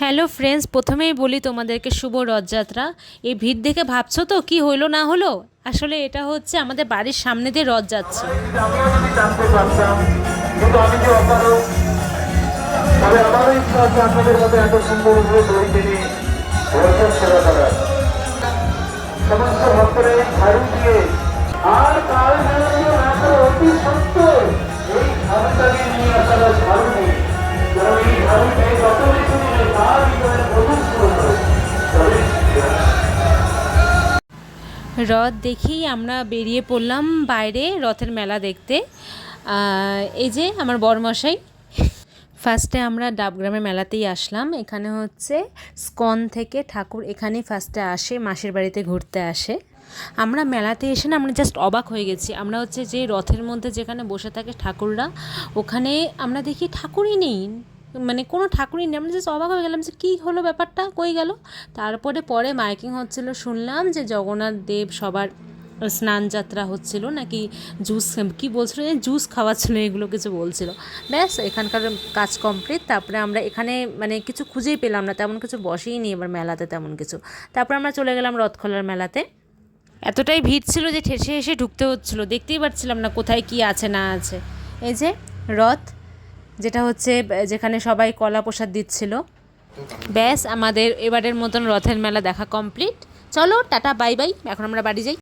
Hello friends, প্রথমেই বলি তোমাদেরকে শুভ রথযাত্রা। এই ভিড় দেখে ভাবছ তো কি হইল না হলো? আসলে এটা হচ্ছে আমাদের বাড়ির সামনে দিয়ে রথ যাচ্ছে। আপনাদের এত সুন্দর তৈরি সেবা করার। রথ দেখেই আমরা বেরিয়ে পড়লাম বাইরে রথের মেলা দেখতে। এই যে আমার বরমশাই। ফার্স্টে আমরা ডাবগ্রামের মেলাতেই আসলাম। এখানে হচ্ছে স্কন থেকে ঠাকুর এখানেই ফার্স্টে আসে, মাসির বাড়িতে ঘুরতে আসে। আমরা মেলাতে এসে না আমরা জাস্ট অবাক হয়ে গেছি। আমরা হচ্ছে যে রথের মধ্যে যেখানে বসে থাকে ঠাকুররা, ওখানে আমরা দেখি ঠাকুরই নেই। মানে কোনো ঠাকুরই নেই। আমরা জাস্ট অবাক হয়ে গেলাম যে কী হলো ব্যাপারটা, কই গেল? তারপরে পরে মাইকিং হচ্ছিল, শুনলাম যে জগন্নাথ দেব সবার স্নান যাত্রা হচ্ছিল, নাকি জুস কি বলছিল জুস খাওয়াচ্ছিল, এগুলো কিছু বলছিল। ব্যাস, এখানকার কাজ কমপ্লিট তারপরে আমরা এখানে মানে কিছু খুঁজেই পেলাম না, তেমন কিছু বসেই নি এবার মেলাতে তেমন কিছু। তারপরে আমরা চলে গেলাম রথখোলার মেলাতে। এতটাই ভিড় ছিল যে ঠেসে এসে ঢুকতে হচ্ছিল, দেখতেই পাচ্ছিলাম না কোথায় কি আছে না আছে। এই যে রথ যেটা হচ্ছে, যেখানে সবাই কলা প্রসাদ দিচ্ছিল। ব্যাস, আমাদের এবারের মতন রথের মেলা দেখা কমপ্লিট। চলো, টাটা, বাই বাই। এখন আমরা বাড়ি যাই।